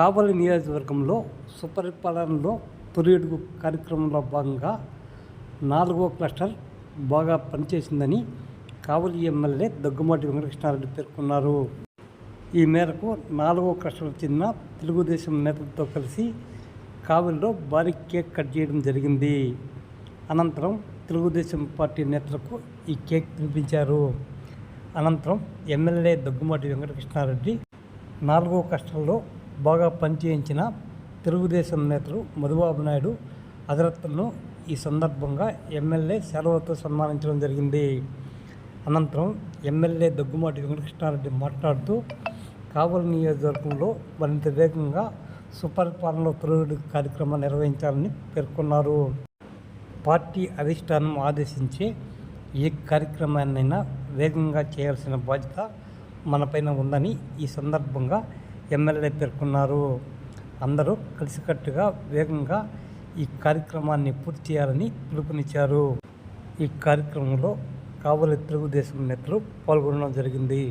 కావలి నియోజకవర్గంలో సుపరిపాలనలో తొలిడుగు కార్యక్రమంలో భాగంగా నాలుగో క్లస్టర్ బాగా పనిచేసిందని కావలి ఎమ్మెల్యే దగ్గుమాటి వెంకటకృష్ణారెడ్డి పేర్కొన్నారు. ఈ మేరకు నాలుగో క్లస్టర్ చెందిన తెలుగుదేశం నేతలతో కలిసి కావలిలో భారీ కేక్ కట్ చేయడం జరిగింది. అనంతరం తెలుగుదేశం పార్టీ నేతలకు ఈ కేక్ తినిపించారు అనంతరం ఎమ్మెల్యే దగ్గుమాటి వెంకటకృష్ణారెడ్డి నాలుగో కష్టంలో బాగా పనిచేయించిన తెలుగుదేశం నేతలు మధుబాబు నాయుడు అదరత్తులను ఈ సందర్భంగా ఎమ్మెల్యే సెలవుతో సన్మానించడం జరిగింది. అనంతరం ఎమ్మెల్యే దగ్గుమాటి వెంకటకృష్ణారెడ్డి మాట్లాడుతూ కావలి నియోజకవర్గంలో మరింత వేగంగా సుపరిపాలనలో తొలగి కార్యక్రమం నిర్వహించాలని పేర్కొన్నారు. పార్టీ అధిష్టానం ఆదేశించే ఏ కార్యక్రమాన్నైనా వేగంగా చేయాల్సిన బాధ్యత మనపైన ఉందని ఈ సందర్భంగా ఎమ్మెల్యే పేర్కొన్నారు. అందరూ కలిసికట్టుగా వేగంగా ఈ కార్యక్రమాన్ని పూర్తి చేయాలని పిలుపునిచ్చారు. ఈ కార్యక్రమంలో కావలి తెలుగుదేశం నేతలు పాల్గొనడం జరిగింది.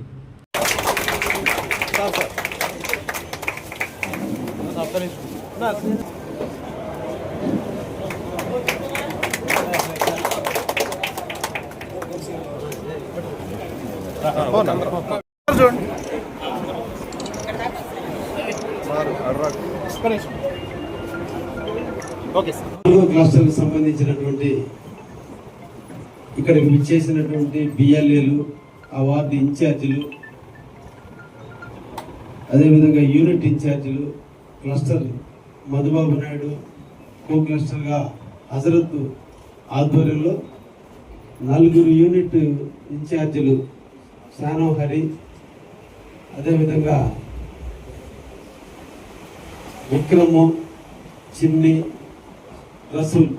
ఓకే సార్ నాలుగో క్లస్టర్కి సంబంధించినటువంటి ఇక్కడ విచ్చేసినటువంటి బిఎల్ఏలు ఆ వార్డు ఇన్ఛార్జీలు అదేవిధంగా యూనిట్ ఇన్ఛార్జీలు క్లస్టర్ మధుబాబు నాయుడు కో క్లస్టర్గా హజరత్ ఆధ్వర్యంలో నలుగురు యూనిట్ ఇన్ఛార్జీలు శానో హరి అదేవిధంగా విక్రము చిన్ని రసూల్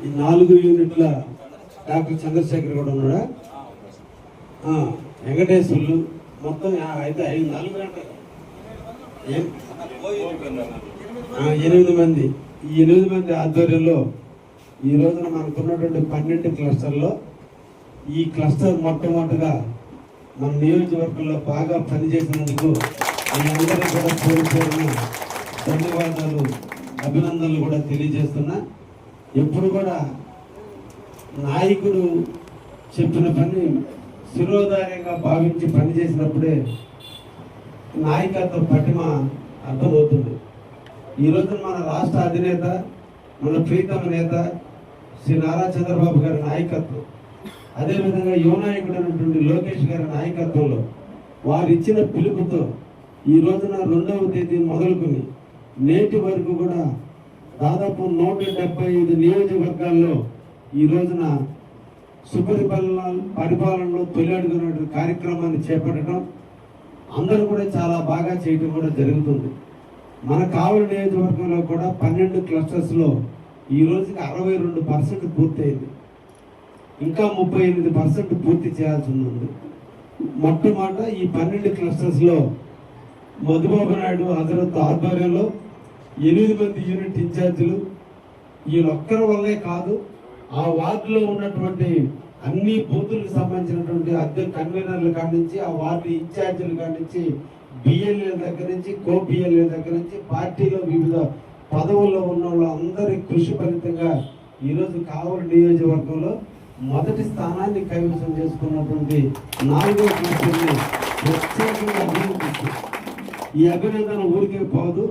ఈ నాలుగు యూనిట్ల డాక్టర్ చంద్రశేఖర్ కూడా ఉన్నాడా? వెంకటేశ్వర్లు. మొత్తం అయితే ఐదు నాలుగు ఎనిమిది మంది. ఈ ఎనిమిది మంది ఆధ్వర్యంలో ఈ రోజున మనకున్నటువంటి పన్నెండు క్లస్టర్లో ఈ క్లస్టర్ మొట్టమొదటిగా మన నియోజకవర్గంలో బాగా పనిచేసినందుకు మీ అందరూ కూడా పేరు ధన్యవాదాలు అభినందనలు కూడా తెలియజేస్తున్నా. ఎప్పుడు కూడా నాయకుడు చెప్పిన పని శిరోధార్యంగా భావించి పనిచేసినప్పుడే నాయకత్వ పటిమ అర్థమవుతుంది. ఈ మన రాష్ట్ర అధినేత మన ప్రీతమ నేత శ్రీ నారా చంద్రబాబు గారి నాయకత్వం. అదేవిధంగా యువ నాయకుడు అయినటువంటి లోకేష్ గారి నాయకత్వంలో వారు ఇచ్చిన పిలుపుతో ఈ రోజున రెండవ తేదీ మొదలుకొని నేటి వరకు కూడా దాదాపు నూట డెబ్బై ఐదు నియోజకవర్గాల్లో ఈ రోజున సుపరిపాలన పరిపాలనలో తొలి అడుగునటువంటి కార్యక్రమాన్ని చేపట్టడం అందరూ కూడా చాలా బాగా చేయడం కూడా జరుగుతుంది. మన కావలి నియోజకవర్గంలో కూడా పన్నెండు క్లస్టర్స్లో ఈ రోజుకి అరవై రెండు పర్సెంట్ పూర్తయింది. ఇంకా ముప్పై ఎనిమిది పర్సెంట్ పూర్తి చేయాల్సి ఉంది మొట్టమొదట ఈ పన్నెండు క్లస్టర్స్లో మధుబాబు నాయుడు హజరత్ ఆధ్వర్యంలో ఎనిమిది మంది యూనిట్ ఇన్ఛార్జీలు వీళ్ళొక్కరి వల్లే కాదు ఆ వార్డులో ఉన్నటువంటి అన్ని బూతులకు సంబంధించినటువంటి అద్దె కన్వీనర్లు కాడి నుంచి ఆ వార్డు ఇన్ఛార్జీలు కాడి నుంచి బిఎల్ఏ దగ్గర నుంచి కో బిఎల్ఏ దగ్గర నుంచి పార్టీలో వివిధ పదవుల్లో ఉన్న వాళ్ళందరి కృషి ఫలితంగా ఈరోజు కావలి నియోజకవర్గంలో మొదటి స్థానాన్ని కైవసం చేసుకున్నటువంటి నాలుగో క్లస్టర్ని ప్రత్యేకంగా అభినందిస్తున్నాను ఈ అభినందన ఊరికే పోదు.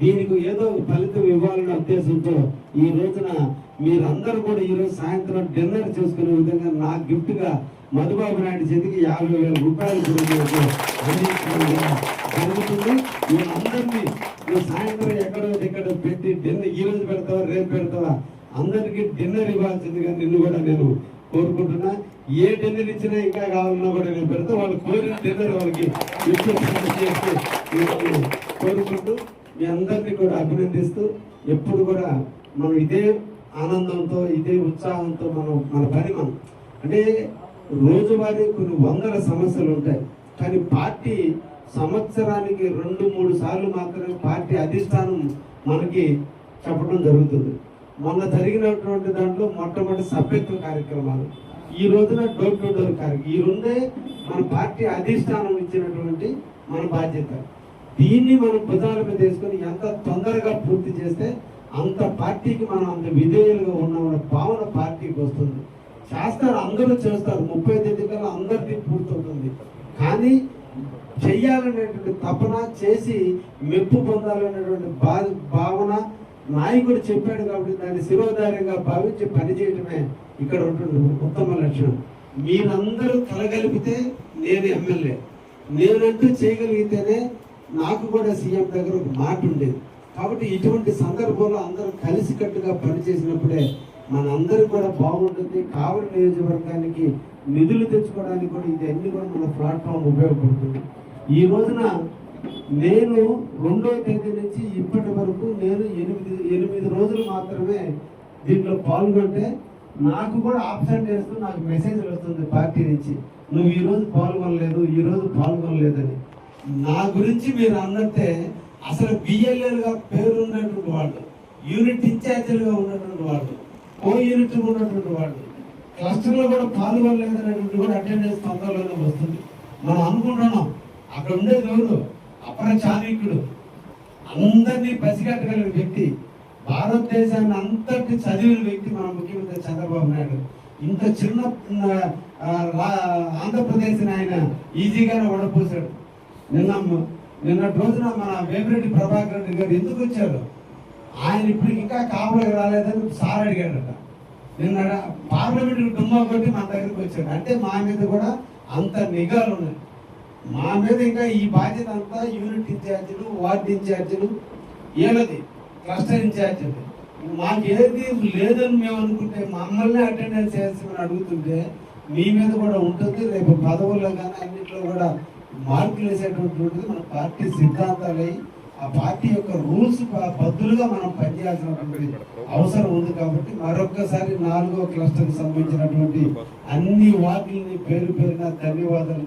దీనికి ఏదో ఫలితం ఇవ్వాలనే ఉద్దేశంతో ఈ రోజున మీరందరూ కూడా ఈరోజు సాయంత్రం డిన్నర్ చేసుకునే విధంగా నా గిఫ్ట్గా మధుబాబు నాయుడు చేతికి యాభై వేల రూపాయలు కూడా జరుగుతుంది. మీరందరినీ నువ్వు సాయంత్రం ఎక్కడో ఇక్కడ పెట్టి డిన్నర్ ఈ రోజు పెడతావా రేపు పెడతావా? అందరికీ డిన్నర్ ఇవ్వాల్సిందిగా నిన్ను కూడా నేను కోరుకుంటున్నా. ఏ డిన్నర్ ఇచ్చినా ఇంకా కావాలన్నా కూడా నేను పెడతా. వాళ్ళు కోరిన డిన్నర్ వాళ్ళకి చేసి కోరుకుంటూ మీ అందరినీ కూడా అభినందిస్తూ ఎప్పుడు కూడా మనం ఇదే ఆనందంతో ఇదే ఉత్సాహంతో మనం మన పని మనం. అంటే రోజువారీ కొన్ని వందల సమస్యలు ఉంటాయి. కానీ పార్టీ సంవత్సరానికి రెండు మూడు సార్లు మాత్రమే పార్టీ అధిష్టానం మనకి చెప్పడం జరుగుతుంది. మొన్న జరిగినటువంటి దాంట్లో మొట్టమొదటి సభ్యత్వ కార్యక్రమాలు. ఈ రోజున డోర్ టు డోర్ కార్యక్రమం ఈ రెండే మన పార్టీ అధిష్టానం ఇచ్చినటువంటి మన బాధ్యత. దీన్ని మనం భుజాల మీద వేసుకొని ఎంత తొందరగా పూర్తి చేస్తే అంత పార్టీకి మనం అంత విధేయులుగా ఉన్నామన్న భావన పార్టీకి వస్తుంది. చేస్తారు అందరూ చేస్తారు. ముప్పై తేదీ కల్లా అందరికీ పూర్తవుతుంది. కానీ చెయ్యాలనేటువంటి తపన చేసి మెప్పు పొందాలనేటువంటి భావన నాయకుడు చెప్పాడు కాబట్టి దాన్ని శిరోధార్యంగా భావించి పనిచేయటమే ఇక్కడ ఉంటుంది ఉత్తమ లక్షణం. మీరందరూ తలగలిపితే నేను ఎమ్మెల్యే. నేనంటూ చేయగలిగితేనే నాకు కూడా సీఎం దగ్గర ఒక మాట ఉండేది. కాబట్టి ఇటువంటి సందర్భంలో అందరూ కలిసికట్టుగా పనిచేసినప్పుడే మనందరూ కూడా బాగుంటుంది. కావలి నియోజకవర్గానికి నిధులు తెచ్చుకోవడానికి కూడా ఇది అన్ని కూడా మన ప్లాట్ఫామ్ ఉపయోగపడుతుంది. ఈ రోజున నేను రెండో తేదీ నుంచి ఇప్పటి వరకు నేను ఎనిమిది ఎనిమిది రోజులు మాత్రమే దీంట్లో పాల్గొంటే నాకు కూడా ఆప్షన్ చేస్తూ నాకు మెసేజ్ వస్తుంది పార్టీ నుంచి. నువ్వు ఈ రోజు పాల్గొనలేదు ఈ రోజు పాల్గొనలేదని. నా గురించి మీరు అన్నట్టే అసలు బిఎల్ఏలుగా పేరు ఉన్నటువంటి వాళ్ళు యూనిట్ ఇన్ఛార్జీలుగా ఉన్నటువంటి వాళ్ళు కో యూనిట్ ఉన్నటువంటి వాళ్ళు క్లస్టర్లో కూడా పాల్గొనలేదనేటువంటి కూడా అటెండెన్స్ తొందరలోనే వస్తుంది. మనం అనుకుంటున్నాం అక్కడ ఉండేది ఎవరు? అపర చాణక్యుడు. అందరినీ పసిగట్టగలిగిన భారతదేశాన్ని అంతటి చదివిన వ్యక్తి మన ముఖ్యమంత్రి చంద్రబాబు నాయుడు. ఇంత చిన్న ఆ, ఆంధ్రప్రదేశ్ ఆయన ఈజీగానే ఓడపోసాడు నిన్న నిన్న రోజున మన వేమిరెడ్డి ప్రభాకర్ రెడ్డి గారు ఎందుకు వచ్చారు? ఆయన ఇప్పుడు ఇంకా కాపులకు రాలేదని సార్ అడిగాడట. నిన్న పార్లమెంట్ డుమ్మా కొట్టి మన దగ్గరికి వచ్చాడు. అంటే మా మీద కూడా అంత నిఘాలు ఉన్నాయి. మా మీద ఇంకా ఈ బాధ్యత అంతా యూనిట్ ఇన్ఛార్జీలు వార్డు ఇన్ఛార్జీలు ఏలది క్లస్టర్ ఇన్ఛార్జ్ మాకు ఏది లేదని మేము అనుకుంటే మమ్మల్ని అటెండెన్స్ చేస్తామని అడుగుతుంటే మీ మీద కూడా ఉంటుంది. రేపు పదవుల్లో కానీ అన్నింటిలో కూడా మార్కులు వేసేటటువంటి మన పార్టీ సిద్ధాంతాలై ఆ పార్టీ యొక్క రూల్స్ బద్దులుగా మనం పనిచేయాల్సినటువంటి అవసరం ఉంది కాబట్టి మరొక్కసారి నాలుగో క్లస్టర్కి సంబంధించినటువంటి అన్ని వాటిని పేరు పేరున ధన్యవాదాలు